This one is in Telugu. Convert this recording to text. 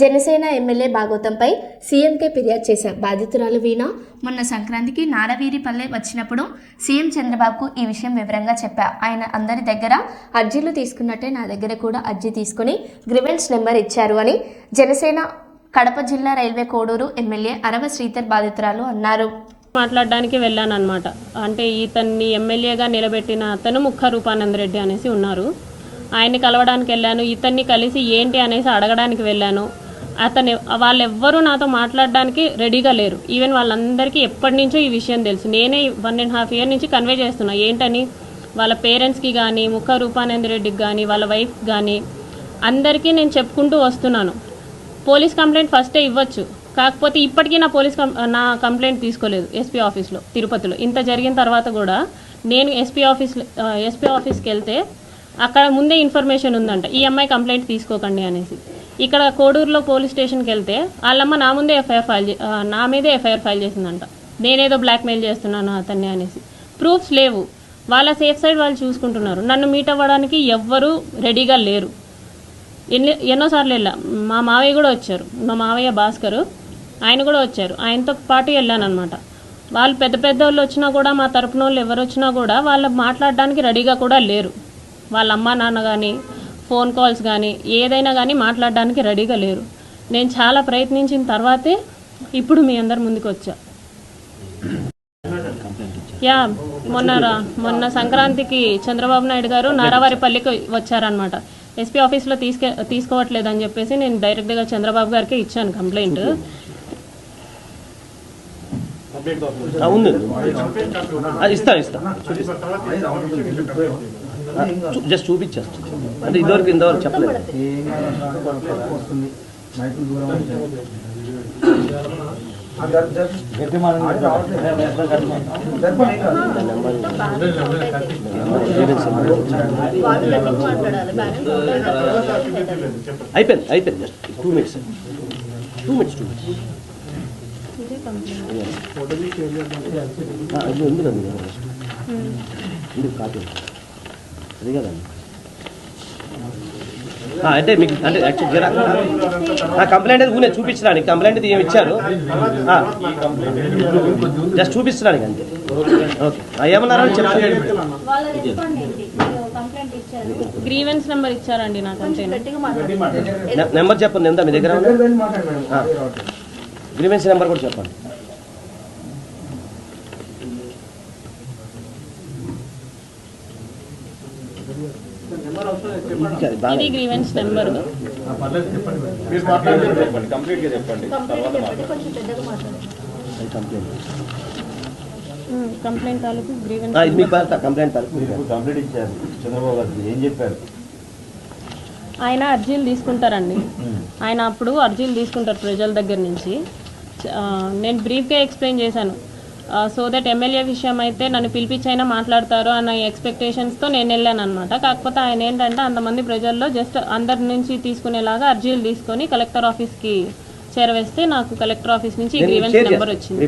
జనసేన ఎమ్మెల్యే భాగవతంపై సీఎంకే ఫిర్యాదు చేశారు. బాధితురాలు వీణ. మొన్న సంక్రాంతికి నారవీరిపల్లె వచ్చినప్పుడు సీఎం చంద్రబాబుకు ఈ విషయం వివరంగా చెప్పా. ఆయన అందరి దగ్గర అర్జీలు తీసుకున్నట్టే నా దగ్గర కూడా అర్జీ తీసుకుని గ్రివెన్స్ నెంబర్ ఇచ్చారు అని జనసేన కడప జిల్లా రైల్వే కోడూరు ఎమ్మెల్యే అరవ శ్రీధర్ బాధితురాలు అన్నారు. మాట్లాడడానికి వెళ్ళాను అనమాట అంటే ఇతన్ని ఎమ్మెల్యేగా నిలబెట్టిన అతను ముఖ రూపానంద రెడ్డి అనేసి ఉన్నారు. ఆయన్ని కలవడానికి వెళ్ళాను. ఇతన్ని కలిసి ఏంటి అనేసి అడగడానికి వెళ్ళాను. అతను వాళ్ళెవ్వరూ నాతో మాట్లాడడానికి రెడీగా లేరు. ఈవెన్ వాళ్ళందరికీ ఎప్పటి నుంచో ఈ విషయం తెలుసు. నేనే వన్ అండ్ హాఫ్ ఇయర్ నుంచి కన్వే చేస్తున్నా. ఏంటని? వాళ్ళ పేరెంట్స్కి కానీ ముఖ రూపానంద రెడ్డికి కానీ వాళ్ళ వైఫ్ కానీ అందరికీ నేను చెప్పుకుంటూ వస్తున్నాను. పోలీస్ కంప్లైంట్ ఫస్టే ఇవ్వచ్చు. కాకపోతే ఇప్పటికీ నా పోలీస్ నా కంప్లైంట్ తీసుకోలేదు ఎస్పీ ఆఫీస్లో తిరుపతిలో. ఇంత జరిగిన తర్వాత కూడా నేను ఎస్పీ ఆఫీస్ ఎస్పీ ఆఫీస్కి వెళ్తే అక్కడ ముందే ఇన్ఫర్మేషన్ ఉందంట. ఈ అమ్మాయి కంప్లైంట్ తీసుకోకండి అనేసి. ఇక్కడ కోడూరులో పోలీస్ స్టేషన్కి వెళ్తే వాళ్ళమ్మ నా ముందే ఎఫ్ఐఆర్ ఫైల్ చే- నా మీదే ఎఫ్ఐఆర్ ఫైల్ చేసిందంట. నేనేదో బ్లాక్మెయిల్ చేస్తున్నాను అతన్ని అనేసి. ప్రూఫ్స్ లేవు. వాళ్ళ సేఫ్ సైడ్ వాళ్ళు చూసుకుంటున్నారు. నన్ను మీట్ అవ్వడానికి ఎవ్వరూ రెడీగా లేరు. ఎన్ని ఎన్నోసార్లు వెళ్ళా. మా మావయ్య కూడా వచ్చారు. మా మావయ్య భాస్కరు ఆయన కూడా వచ్చారు. ఆయనతో పాటు వెళ్ళాను అనమాట వాళ్ళు పెద్ద పెద్ద వాళ్ళు వచ్చినా కూడా మా తరపున వాళ్ళు ఎవరు వచ్చినా కూడా వాళ్ళు మాట్లాడడానికి రెడీగా కూడా లేరు. వాళ్ళ అమ్మ నాన్న కానీ ఫోన్ కాల్స్ కానీ ఏదైనా కానీ మాట్లాడడానికి రెడీగా లేరు. నేను చాలా ప్రయత్నించిన తర్వాతే ఇప్పుడు మీ అందరి ముందుకు వచ్చా. యా మొన్న మొన్న సంక్రాంతికి చంద్రబాబు నాయుడు గారు నారావారిపల్లికి వచ్చారనమాట ఎస్పీ ఆఫీస్లో తీసుకే తీసుకోవట్లేదు అని చెప్పేసి నేను డైరెక్ట్గా చంద్రబాబు గారికి ఇచ్చాను కంప్లైంట్. ఉంది. ఇస్తా ఇస్తా. జస్ట్ చూపించేస్తా అంటే ఇదివరకు ఇంతవరకు చెప్పలేదు అయిపోయింది అయిపోయింది just two minutes two minutes two minutes ఇది ఉంది కదండి ఇది కాపీ అది కదండి ఆ, అంటే మీకు అంటే యాక్చువల్గా కంప్లైంట్ అది ఊనే చూపించడానికి కంప్లైంట్ అది ఏమి ఇచ్చారు? జస్ట్ చూపించడానికి అంతే. ఓకే. ఆ, ఏమన్నారని చెప్పండి గ్రీవెన్స్ నెంబర్ ఇచ్చారండి నాకు అంతే నెంబర్ చెప్పండి ఎంత మీ దగ్గర గ్రీవెన్స్ నెంబర్ కూడా చెప్పండి. ఇది బాగా ఇది గ్రీవెన్స్ నెంబర్ కంప్లైంట్ కంప్లైంట్ తాలూకు గ్రీవెన్స్ ఆ, ఇది మీకు పాత కంప్లైంట్ తాలూకు మీకు కంప్లీట్ ఇచ్చారు చంద్రబాబు గారు ఏం చెప్పారు? ఆయన అర్జీలు తీసుకుంటారండి. ఆయన అప్పుడు అర్జీలు తీసుకుంటారు ప్రజల దగ్గర నుంచి. నేను బ్రీఫ్గా ఎక్స్ప్లెయిన్ చేశాను. సో దట్ ఎమ్మెల్యే విషయం అయితే నన్ను పిలిపించైనా మాట్లాడతారు అన్న ఎక్స్పెక్టేషన్స్తో నేను వెళ్ళాను అనమాట కాకపోతే ఆయన ఏంటంటే అంతమంది ప్రజల్లో జస్ట్ అందరి నుంచి తీసుకునేలాగా అర్జీలు తీసుకొని కలెక్టర్ ఆఫీస్కి చేరవేస్తే నాకు కలెక్టర్ ఆఫీస్ నుంచి గ్రీవెన్స్ నెంబర్ వచ్చింది.